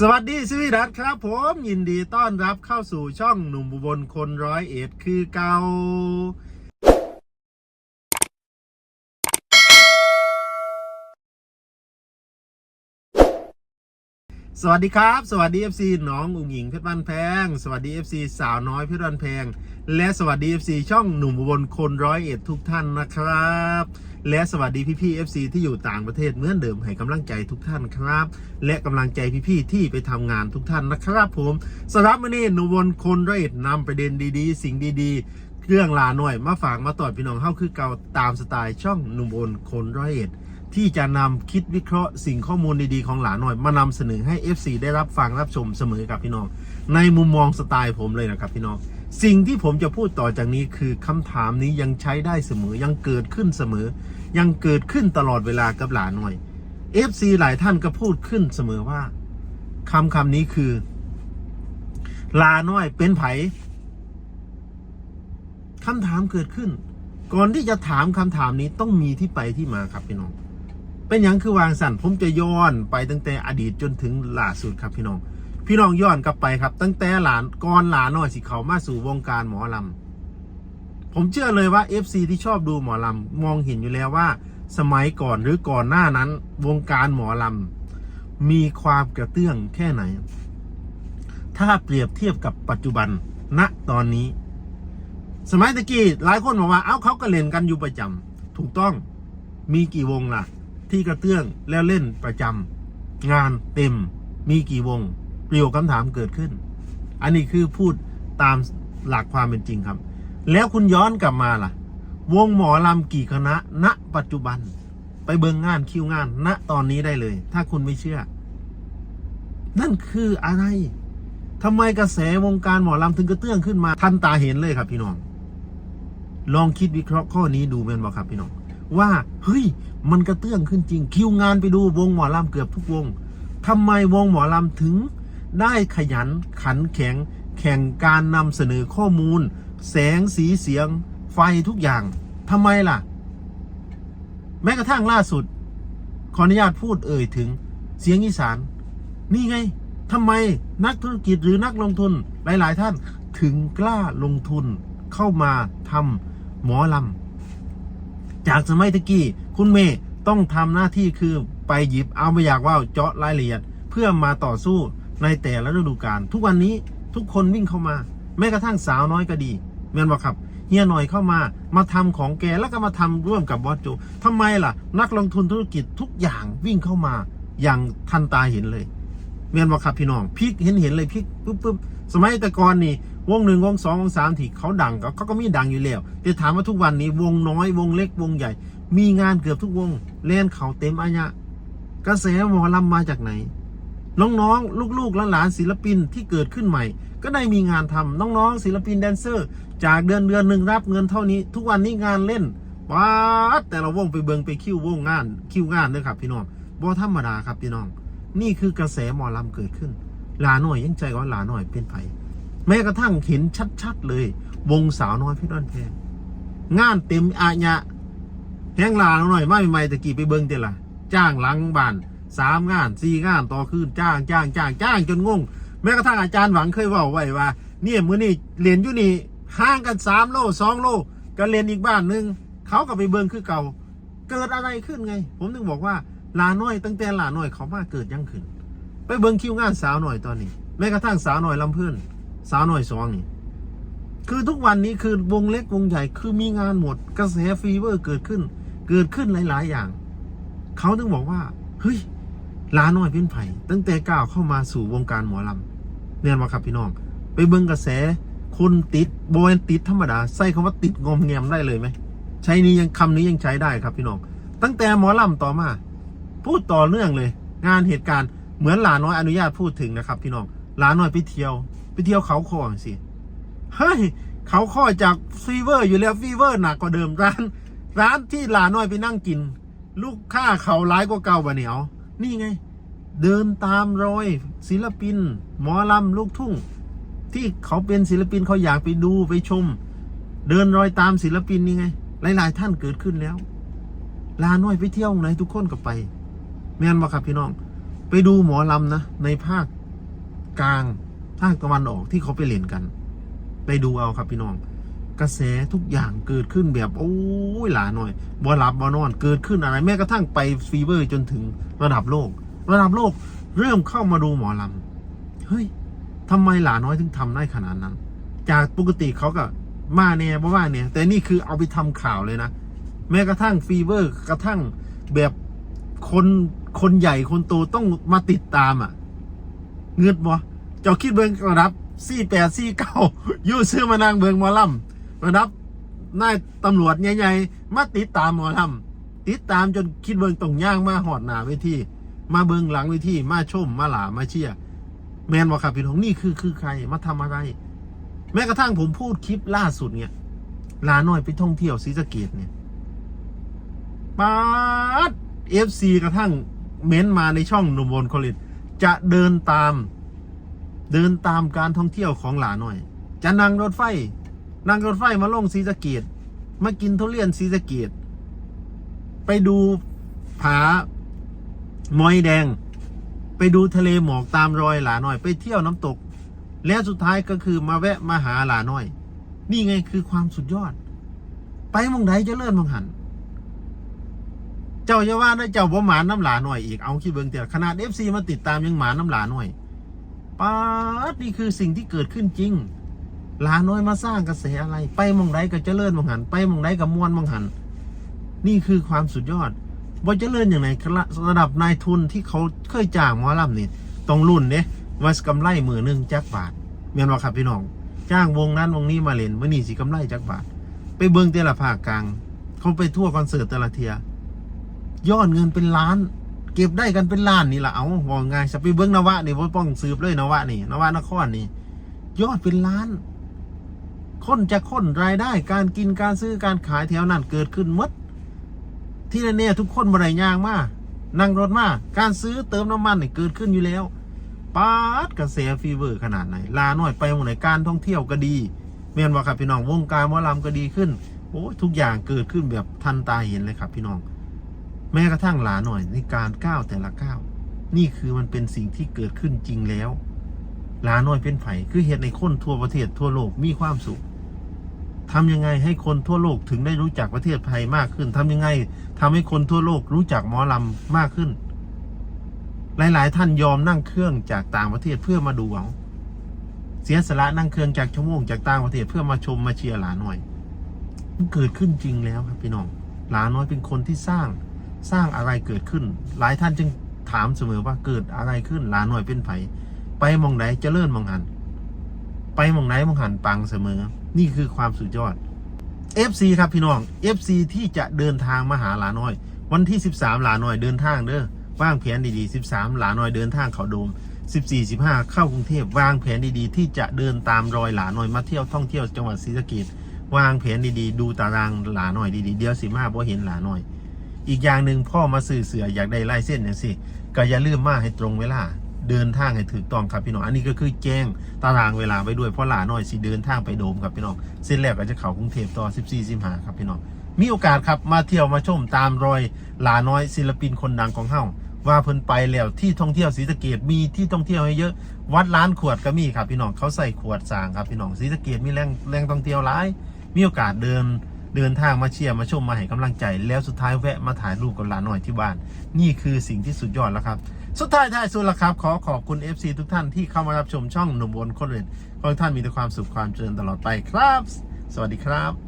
สวัสดีสวีดัตครับ ผมยินดีต้อนรับเข้าสู่ช่องหนุ่มบุบลคนร้อยเอ็ดคือเกา สวัสดีครับ สวัสดี FC น้องอุ๋งหญิงเพชรบ้านแพง สวัสดี FC สาวน้อยเพชรบ้านแพง และสวัสดี FC ช่องหนุ่มอุบลคนร้อยเอ็ดทุกท่านนะครับ และสวัสดีพี่ๆ FC ที่อยู่ต่างประเทศเหมือนเดิมให้กำลังใจทุกท่านครับ และกำลังใจพี่ๆที่ไปทำงานทุกท่านนะครับผมสำหรับวันนี้หนุ่มอุบลคนร้อยเอ็ดนำประเด็นดีๆ สิ่งดีๆ เรื่องลาหน่อยมาฝากมาตอดพี่น้องเข้าคือเก่าตามสไตล์ช่องหนุ่มอุบลคนร้อยเอ็ด ที่จะนำคิดวิเคราะห์สิ่งข้อมูลดีๆของหลานหน่อย มานำเสนอให้ FC ได้รับฟังรับชมเสมอกับพี่น้อง ในมุมมองสไตล์ผมเลยนะครับพี่น้อง สิ่งที่ผมจะพูดต่อจากนี้คือคำถามนี้ยังใช้ได้เสมอยังเกิดขึ้นเสมอ ยังเกิดขึ้นตลอดเวลากับหลานหน่อย FC หลายท่านก็พูดขึ้นเสมอว่าคำคำนี้คือ ลาน้อยเป็นไผคำถามเกิดขึ้น ก่อนที่จะถามคำถามนี้ต้องมีที่ไปที่มาครับพี่น้อง เป็นอย่างคือวางสั่นผมจะย้อนไปตั้งแต่อดีตจนถึงล่าสุดครับพี่น้อง พี่น้องย้อนกลับไปครับ ตั้งแต่หลานก่อนหลานน้อยสิเขามาสู่วงการหมอลำผมเชื่อเลยว่า FC ที่ชอบดูหมอลำมองเห็นอยู่แล้วว่า สมัยก่อนหรือก่อนหน้านั้น วงการหมอลำมีความกระเตื้องแค่ไหน ถ้าเปรียบเทียบกับปัจจุบันณตอนนี้ สมัยตะกี้หลายคนบอกว่า เอ้าเขาก็เล่นกันอยู่ประจำถูกต้องมีกี่วงล่ะ ที่กระเตื้องแล้วเล่นประจำงานเต็มมีกี่วงเปลี่ยวคำถามเกิดขึ้น อันนี้คือพูดตามหลักความเป็นจริงครับ แล้วคุณย้อนกลับมาล่ะ วงหมอลำกี่คณะ ณ ปัจจุบัน ไปเบิงงานคิวงาน ณตอนนี้ได้เลย ถ้าคุณไม่เชื่อ นั่นคืออะไรทำไมกระแสวงการหมอลำถึงกระเตื้องขึ้นมา ทันตาเห็นเลยครับพี่น้อง ลองคิดวิเคราะห์ข้อนี้ดูเป็นบ่ครับพี่น้อง ว่าเฮ้ยมันกระเตื้องขึ้นจริง คิวงานไปดูวงหมอลำเกือบทุกวงทำไมวงหมอลำถึงได้ขยันขันแข็งแข่งการนำเสนอข้อมูล แสงสีเสียง ไฟทุกอย่างทำไมล่ะ แม้กระทั่งล่าสุด ขออนุญาตพูดเอ่ยถึงเสียงอีสาน นี่ไงทำไมนักธุรกิจหรือนักลงทุนหลาย ๆ ท่านถึงกล้าลงทุนเข้ามาทำหมอลำ จากสมัยตะกี้คุณเมย์ต้องทำหน้าที่คือไปหยิบเอาไม่อยากว่าเจาะรายละเอียด เพื่อมาต่อสู้ในแต่ละฤดูกาลทุกวันนี้ทุกคนวิ่งเข้ามา แม้กระทั่งสาวน้อยก็ดีแม่นบอกครับเฮียหน่อยเข้ามามาทำของแกแล้วก็มาทำร่วมกับบอสโจทำไมล่ะ นักลงทุนธุรกิจทุกอย่างวิ่งเข้ามาอย่างทันตาเห็นเลยแม่นบอกครับพี่น้องพิกเห็นเห็นเลยพิกปุ๊บปุ๊บสมัยแต่ก่อนนี่ วงหนึ่งวงสองวงสามที่เขาดังเขาก็มีดังอยู่แล้วแต่ถามว่าทุกวันนี้วงน้อยวงเล็กวงใหญ่ มีงานเกือบทุกวงเล่นเขาเต็มอายะกระแสหมอลำมาจากไหน น้องๆ ลูกๆหลานศิลปินที่เกิดขึ้นใหม่ ก็ได้มีงานทำน้องๆ ศิลปินแดนเซอร์ จากเดือนเดือนหนึ่งรับเงินเท่านี้ ทุกวันนี้งานเล่นว้าแต่ละวงไปเบิงไปคิววงงาน คิวงานเลยครับ พี่น้องบ่ธรรมดาครับพี่น้อง นี่คือกระแสหมอลำเกิดขึ้นหลาหน่อยยังใจว่าหลาหน่อยเป็นไผ แม้กระทั่งเห็นชัดๆเลย วงสาวน้อยพี่ด้อนแพงงานเต็มอาญะแห้งลาหน่อยไม่ใหม่ตะกี้ไปเบิ้งเตละจ้างหลังบ้านสามงานสี่งานต่อคืนจ้างจ้างจ้างจ้างจนงง แม้กระทั่งอาจารย์หวังเคยเว่าไว้ว่าเนี่ยมื้อนี้เรียนอยู่นี่ห่างกันสามโลสองโลก็เรียนอีกบ้านหนึ่งเขาก็ไปเบิ้งคือเก่า เกิดอะไรขึ้นไง ผมถึงบอกว่าลาน้อย ตั้งแต่ลาน้อยเขามาเกิดยังขึ้น ไปเบิ้งคิวงานสาวหน่อยตอนนี้ แม้กระทั่งสาวหน่อยลำเพื่อน สาวหน่อยสองนี่คือทุกวันนี้คือวงเล็กวงใหญ่คือมีงานหมด กระแสฟีเวอร์เกิดขึ้น เกิดขึ้นหลาย ๆ อย่าง เขาถึงบอกว่า เฮ้ยลาน้อยเป็นไผ่ตั้งแต่ก้าวเข้ามาสู่วงการหมอลำเนี่ยมาครับพี่น้อง ไปเบิ่งกระแสคนติดโบนติดธรรมดา ใส่คำว่าติดงอมแงมได้เลยไหมใช้นี้ยังคำนี้ยังใช้ได้ครับพี่น้อง ตั้งแต่หมอลำต่อมา พูดต่อเนื่องเลย งานเหตุการณ์เหมือนหลาน้อยอนุญาตพูดถึงนะครับ พี่น้องหลาน้อยไปเที่ยว ไปเที่ยวเขาคอสิเฮ้ยเขาข้อจากฟีเวอร์อยู่แล้วฟีเวอร์หนักกว่าเดิมร้าน ร้านที่หลาน้อยไปนั่งกิน ลูกค้าเขาร้ายกว่าเก่าบะเหนียว นี่ไง เดินตามรอยศิลปิน หมอลำลูกทุ่ง ที่เขาเป็นศิลปินเขาอยากไปดูไปชม เดินรอยตามศิลปินนี่ไง หลาย ๆ ท่านเกิดขึ้นแล้วลาน้อยไปเที่ยวไหนทุกคนก็ไปแม่นบ่ครับพี่น้อง ไปดูหมอลำนะในภาคกลาง ภาคตะวันออกที่เขาไปเล่นกัน ไปดูเอาครับพี่น้อง กระแสทุกอย่างเกิดขึ้นแบบโอ้ยหลาหน่อยบ่หลับบ่นอน เกิดขึ้นอะไรแม้กระทั่งไปฟีเวอร์จนถึงระดับโลก ระดับโลกเริ่มเข้ามาดูหมอลำเฮ้ยทำไมหลาน้อยถึงทำได้ขนาดนั้น จากปกติเขาก็มาแน่บ่ว่าเนี่ย แต่นี่คือเอาไปทำข่าวเลยนะ แม้กระทั่งฟีเวอร์กระทั่งแบบคนคนใหญ่คนโตต้องมาติดตามอะ เงืดบ่ จ้าคิดเบิ่งระดับสี่แปดสี่เก้ายู่ซื้อมานางเบิงมอลำระดับนายตำรวจใหญ่ๆมาติดตามมอลำติดตามจนคิดเบิงตรงย่างมาหอดหนาเวทีมาเบิงหลังเวทีมาชมมาหลามาเชียร์แมนบอกครับพี่น้องนี่คือคือใครมาทำอะไร แม้กระทั่งผมพูดคลิปล่าสุดเนี่ยลาน้อยไปท่องเที่ยวศรีสะเกดเนี่ยปาดเอฟซีกระทั่งเม้นมาในช่องหนุ่มบนคอลินจะเดินตาม เดินตามการท่องเที่ยวของหลาหน่อย จะนั่งรถไฟ นั่งรถไฟมาลงศรีสะเกดมากินทุเรียนศรีสะเกดไปดูผามอยแดง ไปดูทะเลหมอกตามรอยหลาหน่อย ไปเที่ยวน้ำตก และสุดท้ายก็คือมาแวะมาหาหลาน้อย นี่ไงคือความสุดยอด ไปมองใดจะเลื่อนมองหัน เจ้าอย่าว่านะเจ้าบ่หมาน้ำหลาหน่อยอีกเอาคิดเบิ่งเถอะขนาดเอฟซีมาติดตามยังหมาน้ำหลาหน่อย ป๊าดนี่คือสิ่งที่เกิดขึ้นจริงหลาน้อยมาสร้างกระแสอะไร ไปมองใดก็เจริญมองหัน ไปมองใดก็มวนมองหัน นี่คือความสุดยอดบ่เจริญอย่างไรระดับนายทุนที่เขาเคยจ้างมอลำนี่ต้องรุ่นเนี่ยว่ากำไรมือหนึ่งจักบาทเมียนว่าครับพี่น้อง จ้างวงนั้นวงนี้มาเล่นมื่อนี้สิกำไรจักบาท ไปเบิ่งแต่ละภาคกลาง เขาไปทั่วคอนเสิร์ตแต่ละเทียยอดเงินเป็นล้าน เก็บได้กันเป็นล้านนี่ละเอาว่าง่ายจะไปเบิ้งนวะนี่ว่าป้องสืบเลยนวะนี่นวะนครนี่ ยอดเป็นล้านคนจะค้นรายได้การกินการซื้อการขายแถวนั้นเกิดขึ้นมด ที่แน่ๆทุกคนบริยางมานั่งรถมาการซื้อเติมน้ำมันนี่เกิดขึ้นอยู่แล้วปาดกระแสฟีเวอร์ขนาดไหน ลาหน่อยไปวงไหนการท่องเที่ยวก็ดีเมียนว่าครับพี่น้องวงการมอลำก็ดีขึ้นโอ้ทุกอย่างเกิดขึ้นแบบทันตาเห็นเลยครับพี่น้อง แม้กระทั่งหลาหน่อยในการก้าวแต่ละก้าวนี่คือมันเป็นสิ่งที่เกิดขึ้นจริงแล้วหลาหน่อยเป็นไผ่คือเหตุในคนทั่วประเทศทั่วโลกมีความสุขทำยังไงให้คนทั่วโลกถึงได้รู้จักประเทศไทยมากขึ้นทำยังไงทำให้คนทั่วโลกรู้จักหมอลำมากขึ้น หลาย ๆ ท่านยอมนั่งเครื่องจากต่างประเทศเพื่อมาดูเอาเสียสละนั่งเครื่องจากชั่วโมงจากต่างประเทศเพื่อมาชมมาเชียร์หลาหน่อย มันเกิดขึ้นจริงแล้วครับพี่น้องหลาน้อยเป็นคนที่สร้าง สร้างอะไรเกิดขึ้น หลายท่านจึงถามเสมอว่าเกิดอะไรขึ้นหลาหน่อยเป็นไผไปมองไหนจเจริญมองหัน ไปมองไหนมองหันปังเสมอ นี่คือความสุดยอด FC ครับพี่น้อง FC ที่จะเดินทางมาหาหลาน้อย วันที่ 13 หลาน้อยเดินทางเด้อวางแผนดีๆ 13 หลาน้อยเดินทางเขาโดม 14 15 เข้ากรุงเทพวางแผนดีๆ ที่จะเดินตามรอยหลาน้อยมาเที่ยวท่องเที่ยวจังหวัดศรีสะเกษวางแผนดีๆ ดูตารางหลาน้อยดีๆ เดี๋ยวสิมาบ่เห็นหลาน้อย อีกอย่างหนึ่งพ่อมาสื่อเสืออยากได้ไล่เส้นอย่างสิก็อย่าลืมมาให้ตรงเวลา เดินทางให้ถูกต้องครับพี่น้อง อันนี้ก็คือแจ้งตารางเวลาไว้ด้วยเพราะหลาน้อยสิเดินทางไปโดมครับพี่น้อง เส้นแรกก็จะเข้ากรุงเทพต่อ 14 15ครับพี่น้อง มีโอกาสครับมาเที่ยวมาชมตามรอยหลาน้อยศิลปินคนดังของเฮาว่าเพิ่นไปแล้วที่ท่องเที่ยวศรีสะเกดมีที่ท่องเที่ยวให้เยอะ วัดล้านขวดก็มีครับพี่น้องเขาใส่ขวดสางครับพี่น้องศรีสะเกดมีแรงแรงท่องเที่ยวหลาย มีโอกาสเดิน เดินทางมาเชียร์มาชมมาให้กำลังใจ แล้วสุดท้ายแวะมาถ่ายรูปกับหลานหน่อยที่บ้าน นี่คือสิ่งที่สุดยอดแล้วครับ สุดท้ายท้ายสุดละครับ ขอขอบคุณ FC ทุกท่านที่เข้ามารับชมช่องหนุ่มบนคนเรนขอให้ท่านมีแต่ความสุขความเจริญตลอดไปครับ สวัสดีครับ